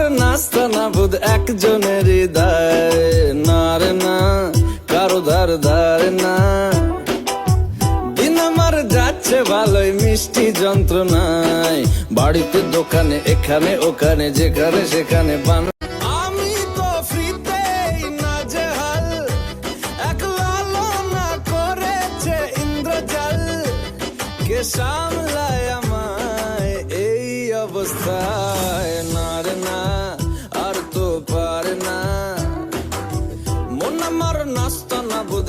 আমার নাস্তা না বুধ একজনের হৃদয় না না, কারও ধার ধার না। আমার যাচ্ছে ভালোই, মিষ্টি যন্ত্রণায়। বাড়িতে, দোকানে, এখানে, ওখানে, যেখানে, সেখানে বান সামলায় আমায় এই অবস্থায় আমার নাস্তা না বুধ